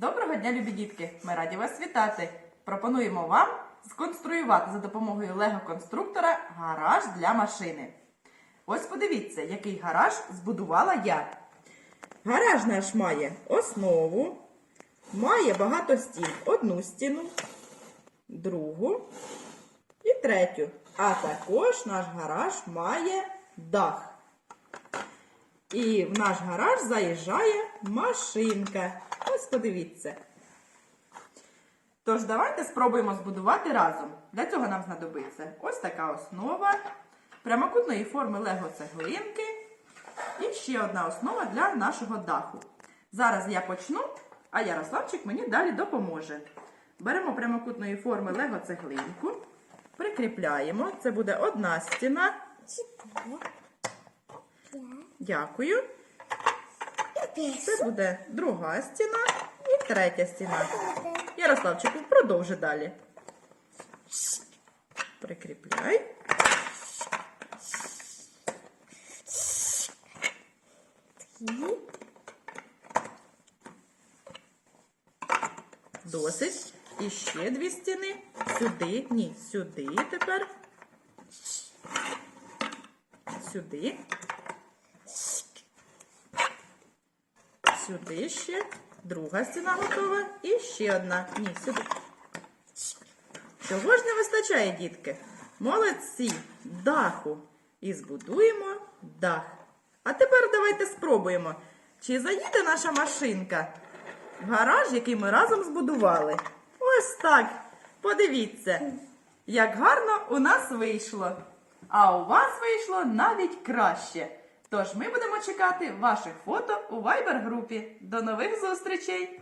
Доброго дня, любі дітки! Ми раді вас вітати! Пропонуємо вам сконструювати за допомогою лего-конструктора гараж для машини. Ось подивіться, який гараж збудувала я. Гараж наш має основу, має багато стін. Одну стіну, другу і третю. А також наш гараж має дах. І в наш гараж заїжджає машинка. Ось подивіться. Тож давайте спробуємо збудувати разом. Для цього нам знадобиться ось така основа прямокутної форми лего цеглинки і ще одна основа для нашого даху. Зараз я почну, а Ярославчик мені далі допоможе. Беремо прямокутної форми лего цеглинку, прикріпляємо. Це буде одна стіна. Дякую. Це буде друга стіна і третя стіна. Ярославчику, продовжи далі. Прикріпляй. Досить. І ще дві стіни. Сюди. Ні, сюди тепер. Сюди. Сюди ще. Друга стіна готова. І ще одна. Ні, сюди. Чого ж не вистачає, дітки? Молодці, даху. І збудуємо дах. А тепер давайте спробуємо, чи заїде наша машинка в гараж, який ми разом збудували. Ось так. Подивіться, як гарно у нас вийшло. А у вас вийшло навіть краще. Тож ми будемо чекати ваших фото у Viber групі. До нових зустрічей!